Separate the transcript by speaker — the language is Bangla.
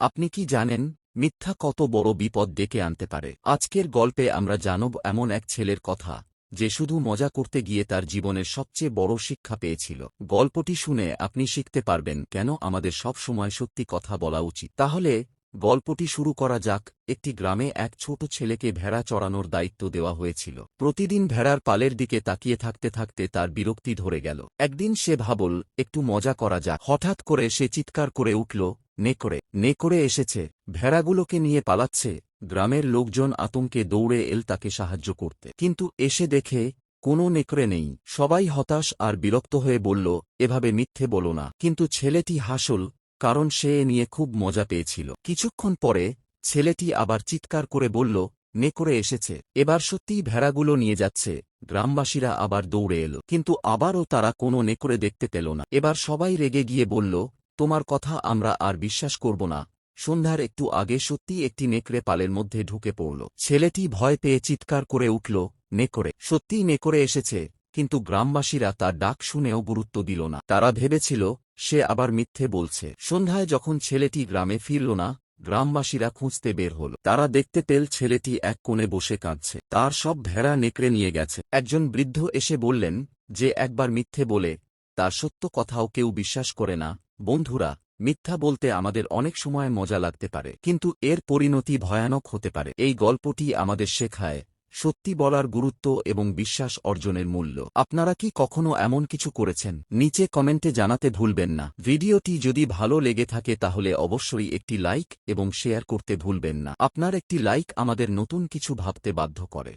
Speaker 1: আপনি কি জানেন, মিথ্যা কত বড় বিপদ ডেকে আনতে পারে? আজকের গল্পে আমরা জানব এমন এক ছেলের কথা, যে শুধু মজা করতে গিয়ে তার জীবনের সবচেয়ে বড় শিক্ষা পেয়েছিল। গল্পটি শুনে আপনি শিখতে পারবেন কেন আমাদের সব সময় সত্যি কথা বলা উচিত। তাহলে, গল্পটি শুরু করা যাক, একটি গ্রামে এক ছোট ছেলেকে ভেড়া চড়ানোর দায়িত্ব দেওয়া হয়েছিল। প্রতিদিন ভেড়ার পালের দিকে তাকিয়ে থাকতে থাকতে তার বিরক্তি ধরে গেল। একদিন সে ভাবল, একটু মজা করা যাক। হঠাৎ করে সে চিৎকার করে উঠল নে করে নে করে এসেছে, ভেড়াগুলোকে নিয়ে পালাচ্ছে, গ্রামের লোকজন আতঙ্কে দৌড়ে এল তাকে সাহায্য করতে। কিন্তু এসে দেখে, কোনো নেকড়ে নেই, সবাই হতাশ আর বিরক্ত হয়ে বলল, এভাবে মিথ্যে বলো না। কিন্তু ছেলেটি হাসল, কারণ সে নিয়ে খুব মজা পেয়েছিল। কিছুক্ষণ পরে, ছেলেটি আবার চিৎকার করে বলল নেকড়ে এসেছে, এবার সত্যিই ভেড়াগুলো নিয়ে যাচ্ছে। গ্রামবাসীরা আবার দৌড়ে এলো, কিন্তু আবারও তারা কোনো নেকড়ে দেখতে পেল না। এবার সবাই রেগে গিয়ে বলল তোমার কথা আমরা আর বিশ্বাস করব না। সন্ধ্যার একটু আগে সত্যিই একটি নেকড়ে পালের মধ্যে ঢুকে পড়ল। ছেলেটি ভয় পেয়ে চিৎকার করে উঠল, নেকড়ে! সত্যিই নেকড়ে এসেছে, কিন্তু গ্রামবাসীরা তার ডাক শুনেও গুরুত্ব দিল না। তারা ভেবেছিল, সে আবার মিথ্যে বলছে। সন্ধ্যায় যখন ছেলেটি গ্রামে ফিরল না, গ্রামবাসীরা খুঁজতে বের হল। তারা দেখতে পেল ছেলেটি এক কোণে বসে কাঁদছে। তার সব ভেড়া নেকড়ে নিয়ে গেছে। একজন বৃদ্ধ এসে বললেন, যে একবার মিথ্যে বলে, তার সত্য কথাও কেউ বিশ্বাস করে না। বন্ধুরা, মিথ্যা বলতে আমাদের অনেক সময় মজা লাগতে পারে, কিন্তু এর পরিণতি ভয়ানক হতে পারে। এই গল্পটি আমাদের শেখায়, সত্যি বলার গুরুত্ব এবং বিশ্বাস অর্জনের মূল্য। আপনারা কি কখনো এমন কিছু করেছেন? নিচে কমেন্টে জানাতে ভুলবেন না। ভিডিওটি যদি ভালো লেগে থাকে তাহলে অবশ্যই একটি লাইক এবং শেয়ার করতে ভুলবেন না। আপনার একটি লাইক আমাদের নতুন কিছু ভাবতে বাধ্য করে।